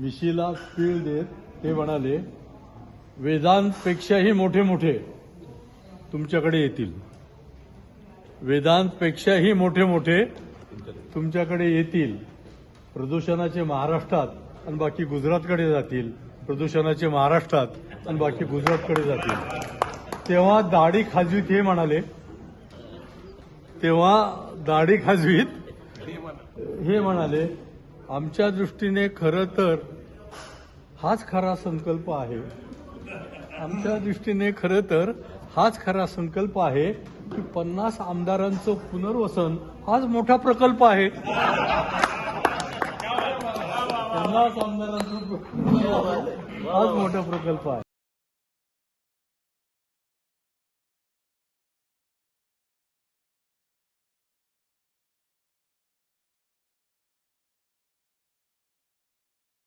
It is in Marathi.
मिशीला स्पीड देत ते म्हणाले वेदांतपेक्षाही मोठे मोठे तुमच्याकडे येतील. वेदांतपेक्षाही मोठे मोठे तुमच्याकडे येतील. प्रदूषणाचे महाराष्ट्रात आणि बाकी गुजरातकडे जातील. प्रदूषणाचे महाराष्ट्रात आणि बाकी गुजरातकडे जातील. तेव्हा दाढी खाजवीत हे म्हणाले तेव्हा दाढी खाजवीत हे म्हणाले आमच्या दृष्टीने खरं तर हाच खरा संकल्प आहे. आमच्या दृष्टीने खरं तर हाच खरा संकल्प आहे की पन्नास आमदारांचं पुनर्वसन हाच मोठा प्रकल्प आहे. पन्नास आमदारांचं पुनर्वसन हाच मोठा प्रकल्प आहे.